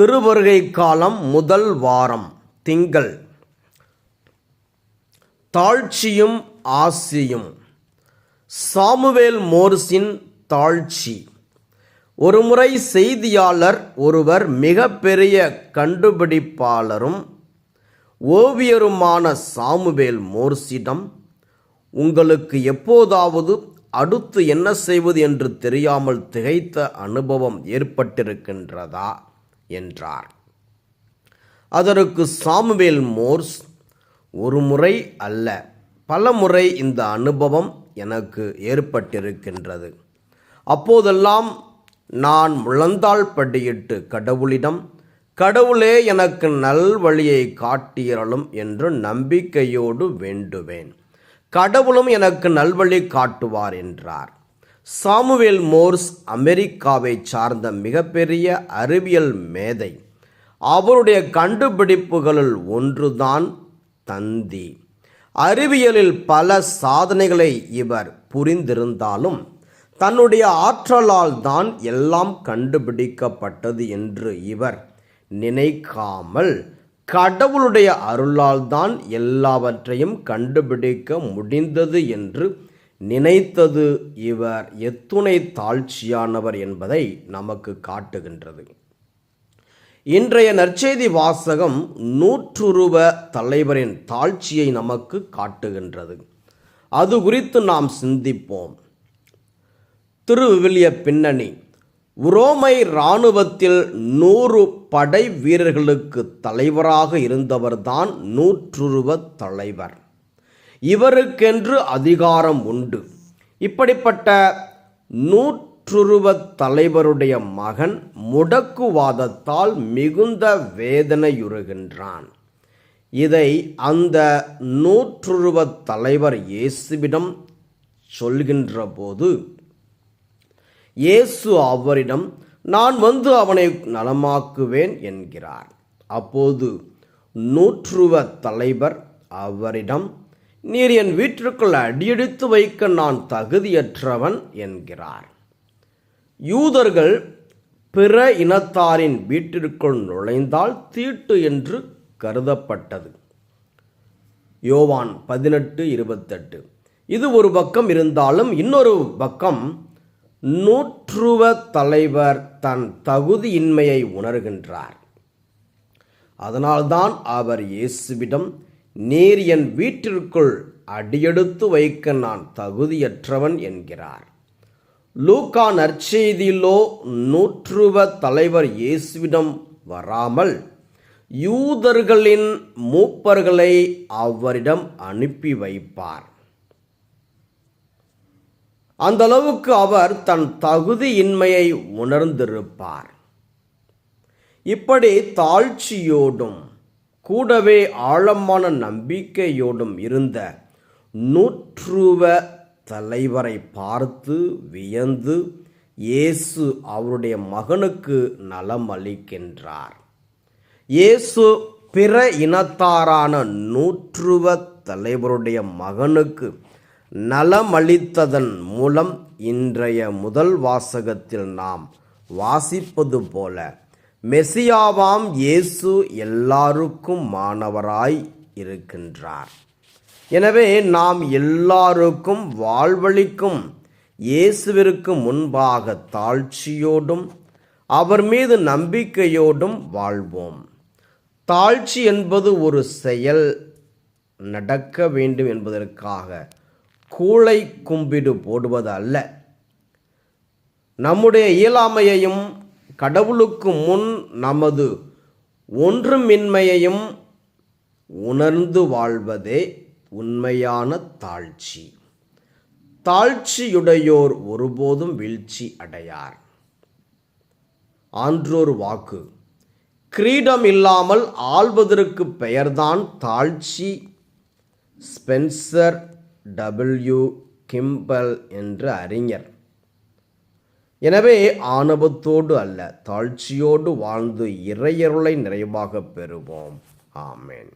திருவருகை காலம் முதல் வாரம் திங்கள். தாழ்ச்சியும் ஆசியும். சாமுவேல் மோர்ஸின் தாழ்ச்சி. ஒருமுறை செய்தியாளர் ஒருவர் மிகப்பெரிய கண்டுபிடிப்பாளரும் ஓவியருமான சாமுவேல் மோர்ஸிடம் உங்களுக்கு எப்போதாவது அடுத்து என்ன செய்வது என்று தெரியாமல் திகைத்த அனுபவம் ஏற்பட்டிருக்கின்றதா? என்றார். அதற்கு சாமுவேல் மோர்ஸ் ஒரு முறை அல்ல பல முறை இந்த அனுபவம் எனக்கு ஏற்பட்டிருக்கின்றது. அப்போதெல்லாம் நான் முழந்தாள் படியிட்டு கடவுளிடம் கடவுளே எனக்கு நல்வழியை காட்டியறலும் என்று நம்பிக்கையோடு வேண்டுவேன். கடவுளும் எனக்கு நல்வழி காட்டுவார் என்றார். சாமுவேல் மோர்ஸ் அமெரிக்காவை சார்ந்த மிகப்பெரிய அறிவியல் மேதை. அவருடைய கண்டுபிடிப்புகளுள் ஒன்றுதான் தந்தி. அறிவியலில் பல சாதனைகளை இவர் புரிந்திருந்தாலும் தன்னுடைய ஆற்றலால் தான் எல்லாம் கண்டுபிடிக்கப்பட்டது என்று இவர் நினைக்காமல் கடவுளுடைய அருளால் தான் எல்லாவற்றையும் கண்டுபிடிக்க முடிந்தது என்று நினைத்தது இவர் எத்துணை தாழ்ச்சியானவர் என்பதை நமக்கு காட்டுகின்றது. இன்றைய நற்செய்தி வாசகம் நூற்றுருவ தலைவரின் தாழ்ச்சியை நமக்கு காட்டுகின்றது. அது குறித்து நாம் சிந்திப்போம். திருவிவிலிய பின்னணி உரோமை இராணுவத்தில் நூறு படை வீரர்களுக்கு தலைவராக இருந்தவர்தான் நூற்றுருவ தலைவர். இவருக்கென்று அதிகாரம் உண்டு. இப்படிப்பட்ட நூற்றுருவ தலைவருடைய மகன் முடக்குவாதத்தால் மிகுந்த வேதனையுறுகின்றான். இதை அந்த நூற்றுருவ தலைவர் இயேசுவிடம் சொல்கின்ற போது இயேசு அவரிடம் நான் வந்து அவனை நலமாக்குவேன் என்கிறார். அப்போது நூற்றுவ தலைவர் அவரிடம் நீர் என் வீட்டிற்குள் அடியெடுத்து வைக்க நான் தகுதியற்றவன் என்கிறார். யூதர்கள் பிற இனத்தாரின் வீட்டிற்குள் நுழைந்தால் தீட்டு என்று கருதப்பட்டது. யோவான் பதினெட்டு இருபத்தெட்டு. இது ஒரு பக்கம் இருந்தாலும் இன்னொரு பக்கம் நூற்றுவ தலைவர் தன் தகுதியின்மையை உணர்கின்றார். அதனால்தான் அவர் இயேசுவிடம் நீர் என் வீட்டிற்குள் அடியெடுத்து வைக்க நான் தகுதியற்றவன் என்கிறார். லூக்கா நற்செய்தியிலோ நூற்றுவ தலைவர் இயேசுவிடம் வராமல் யூதர்களின் மூப்பர்களை அவரிடம் அனுப்பி வைப்பார். அந்த அளவுக்கு அவர் தன் தகுதியின்மையை உணர்ந்திருப்பார். இப்படி தாழ்ச்சியோடும் கூடவே ஆழமான நம்பிக்கையோடும் இருந்த நூற்றுவ தலைவரை பார்த்து வியந்து இயேசு அவருடைய மகனுக்கு நலம் அளிக்கின்றார். இயேசு பிற இனத்தாரான நூற்றுவ தலைவருடைய மகனுக்கு நலமளித்ததன் மூலம் இன்றைய முதல் வாசகத்தில் நாம் வாசிப்பது போல மெசியாவாம் இயேசு எல்லாருக்கும் மாணவராய் இருக்கின்றார். எனவே நாம் எல்லாருக்கும் வாழ்வழிக்கும் இயேசுவிற்கு முன்பாக தாழ்ச்சியோடும் அவர் மீது நம்பிக்கையோடும் வாழ்வோம். தாழ்ச்சி என்பது ஒரு செயல் நடக்க வேண்டும் என்பதற்காக கூளை கும்பிடு போடுவது அல்ல. நம்முடைய இயலாமையையும் கடவுளுக்கு முன் நமது ஒன்றுமின்மையையும் உணர்ந்து வாழ்வதே உண்மையான தாழ்ச்சி. தாழ்ச்சியுடையோர் ஒருபோதும் வீழ்ச்சி அடையார். ஆன்றோர் வாக்கு. கிரீடம் இல்லாமல் ஆள்வதற்கு பெயர்தான் தாழ்ச்சி. ஸ்பென்சர் டபிள்யூ கிம்பல் என்ற அறிஞர். எனவே ஆணவத்தோடு அல்ல தாழ்ச்சியோடு வாழ்ந்து இறையருளை நிறைவாக பெறுவோம். ஆமேன்.